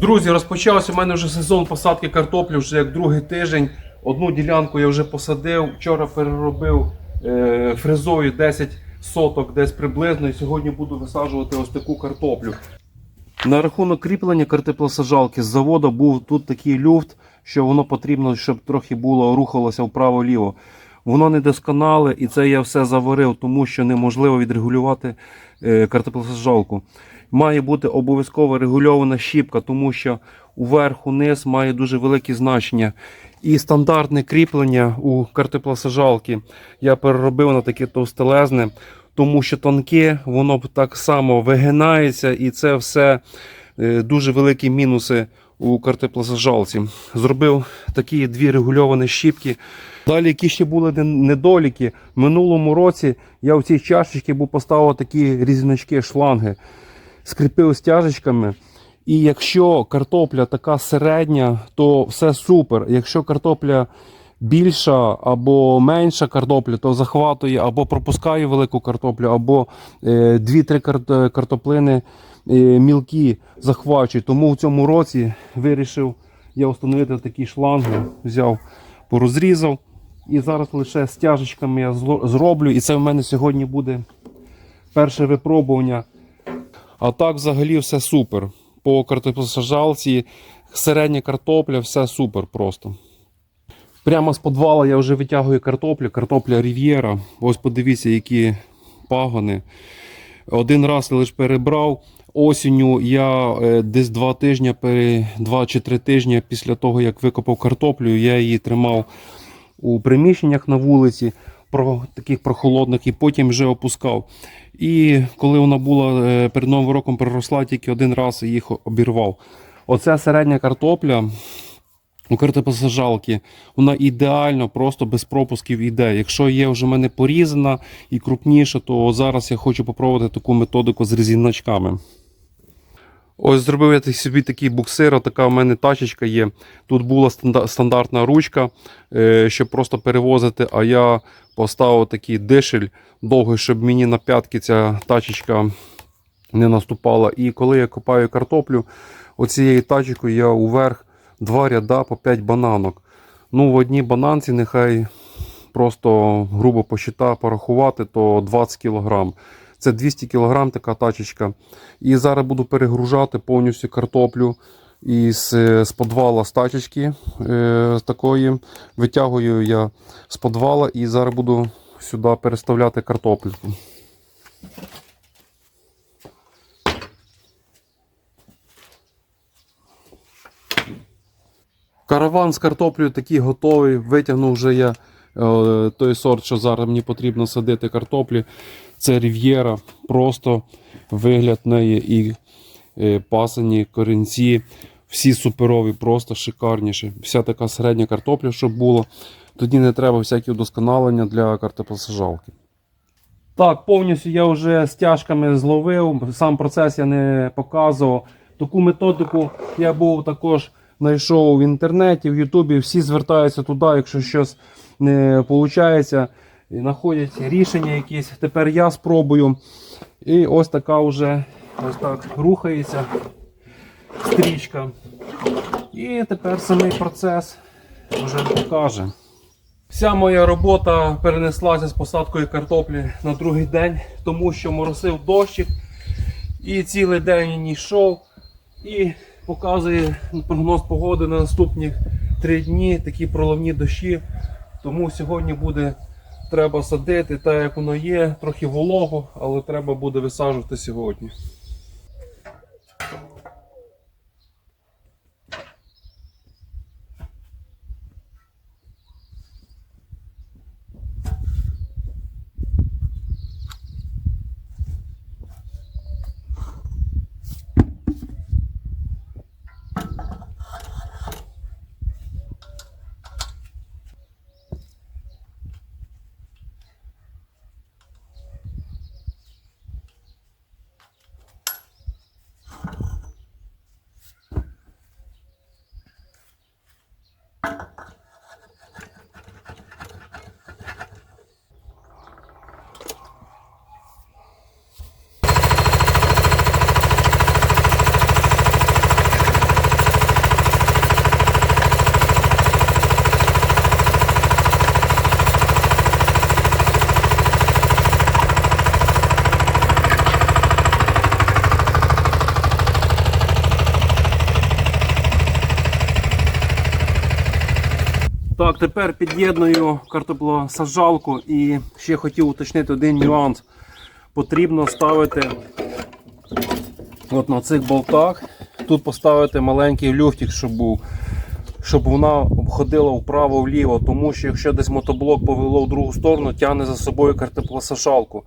Друзі, розпочався у мене вже сезон посадки картоплі, вже як другий тиждень. Одну ділянку я вже посадив. Вчора переробив е, фрезою 10 соток десь приблизно. І сьогодні буду висаджувати ось таку картоплю. На рахунок кріплення картоплесаджалки з заводу був тут такий люфт, що воно потрібно, щоб трохи було рухалося вправо-ліво. Воно не досконале, і це я все заварив, тому що неможливо відрегулювати е, картоплесаджалку. Має бути обов'язково регульована щіпка, тому що уверх-униз має дуже велике значення. І стандартне кріплення у картоплесаджалки я переробив на таке товстелезне, тому що тонке, воно так само вигинається, і це все е, дуже великі мінуси у картоплесаджалці. Зробив такі дві регульовані щіпки. Далі, які ще були недоліки, в минулому році я в цій чашечці був поставив такі різиночки, шланги, скріпив стяжечками. І якщо картопля така середня, то все супер. Якщо картопля більша або менша картопля, то захватує або пропускає велику картоплю, або е, 2-3 картоплини е, мілкі захвачують. Тому в цьому році вирішив я встановити такі шланги, взяв, порозрізав. І зараз лише стяжечками я зроблю. І це в мене сьогодні буде перше випробування. А так взагалі все супер. По картоплесаджалці, середня картопля, все супер просто. Прямо з підвала я вже витягую картоплю, картопля Рів'єра. Ось подивіться, які пагони. Один раз лише перебрав. Осінню я е, десь два тижні, два чи три тижні після того, як викопав картоплю, я її тримав у приміщеннях на вулиці, про, таких прохолодних, і потім вже опускав. І коли вона була е, перед Новим роком переросла, тільки один раз їх обірвав. Оце середня картопля у картоплесаджалки, вона ідеально, просто без пропусків іде. Якщо є вже в мене порізана і крупніша, то зараз я хочу попробувати таку методику з резиночками. Ось зробив я собі такий буксир, така в мене тачечка є. Тут була стандартна ручка, е, щоб просто перевозити, а я поставив такий дишель довгий, щоб мені на п'ятки ця тачечка не наступала. І коли я копаю картоплю, оцією тачкою я уверх два ряда по 5 бананок. Ну, в одній бананці нехай просто грубо посчита порахувати, то 20 кг. Це 200 кг така тачечка. І зараз буду перегружати повністю картоплю із е, з подвала з тачечки е, такої. Витягую я з подвала і зараз буду сюди переставляти картоплю. Караван з картоплею такий готовий. Витягнув вже я той сорт, що зараз мені потрібно садити картоплі. Це Рів'єра. Просто вигляд неї і е, пасані корінці. Всі суперові, просто шикарніші. Вся така середня картопля, щоб було. Тоді не треба всякі удосконалення для картоплесаджалки. Так, повністю я вже стяжками зловив, сам процес я не показував. Таку методику я був також знайшов в інтернеті, в Ютубі. Всі звертаються туди, якщо щось не виходить, знаходять рішення якісь. Тепер я спробую. І ось така вже ось так рухається стрічка. І тепер самий процес вже покаже. Вся моя робота перенеслася з посадкою картоплі на другий день, тому що моросив дощик і цілий день йшов. І показує прогноз погоди на наступні три дні, такі проливні дощі. Тому сьогодні буде треба садити, так як воно є, трохи волого, але треба буде висаджувати сьогодні. Так, тепер під'єдную картоплосаджалку і ще хотів уточнити один нюанс. Потрібно ставити от на цих болтах. Тут поставити маленький люфтик, щоб був, щоб вона ходила вправо-вліво, тому що якщо десь мотоблок повело в другу сторону, тягне за собою картоплосаджалку.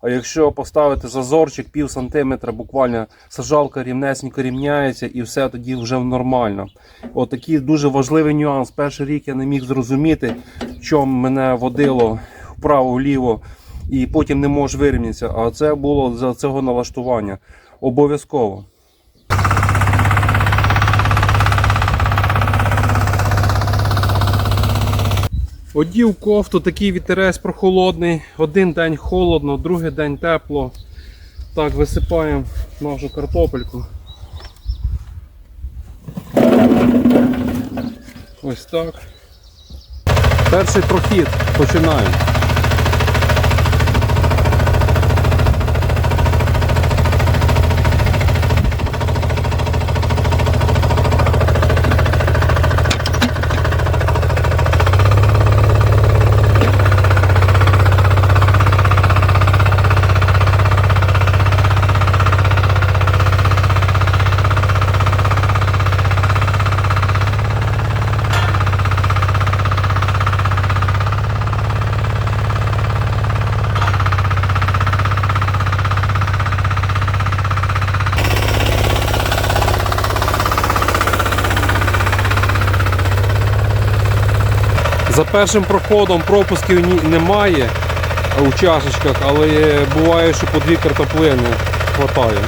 А якщо поставити зазорчик пів сантиметра, буквально сажалка рівнесенько рівняється і все тоді вже нормально. Отакий дуже важливий нюанс. Перший рік я не міг зрозуміти, в чому мене водило вправо-вліво, і потім не можеш вирівнятися. А це було за цього налаштування. Обов'язково. Одів кофту, такий вітерець прохолодний. Один день холодно, другий день тепло. Так, висипаємо нашу картопельку. Ось так. Перший прохід. Починаємо. За першим проходом пропусків немає у чашечках, але буває, що по дві картоплини хватає.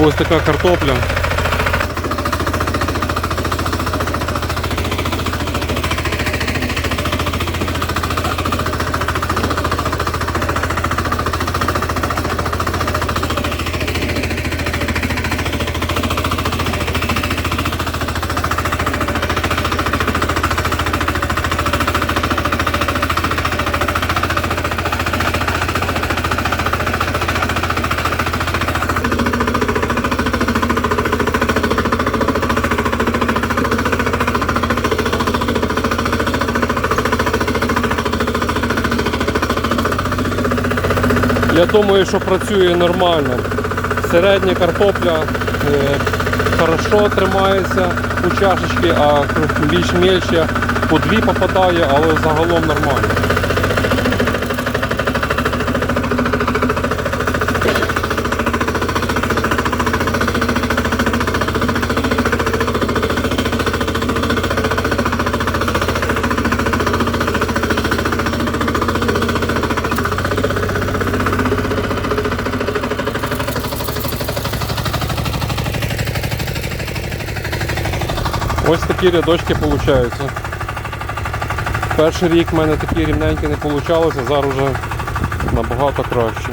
Ось така картопля. Я думаю, що працює нормально. Середня картопля е, хорошо тримається у чашечки, а більш мельче по дві попадає, але загалом нормально. Ось такі рядочки получаються. Перший рік в мене такі рівненькі не вийшло, зараз вже набагато краще.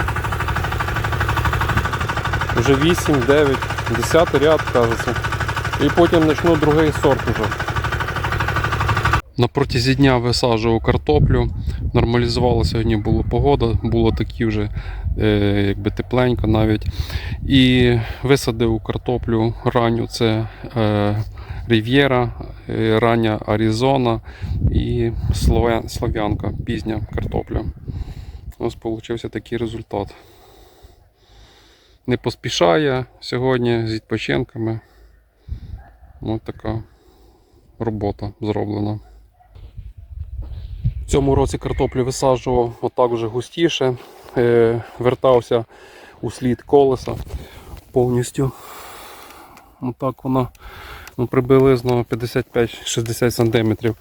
Вже 8, 9, 10 ряд кажеться. І потім почну другий сорт уже. На протязі дня висаджував картоплю. Нормалізувала сьогодні була погода, було такі вже е, якби тепленько навіть. І висадив картоплю ранню. Це е, Рів'єра, е, рання Аризона і Слов'янка, пізня картопля. Ось получився такий результат. Не поспішає сьогодні з відпочинками. Ось така робота зроблена. В цьому році картоплю висаджував отак вже густіше, е, вертався у слід колеса повністю. Отак вона ну, приблизно 55-60 см.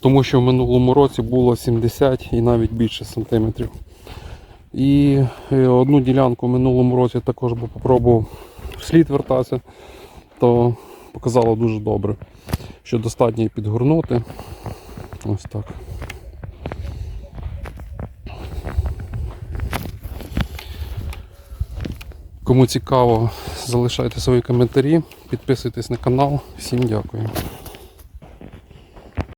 Тому що в минулому році було 70 і навіть більше сантиметрів. І е, одну ділянку в минулому році також був попробував вслід вертатися, то показало дуже добре, що достатньо її підгорнути. Ось так. Кому цікаво, залишайте свої коментарі, підписуйтесь на канал. Всім дякую.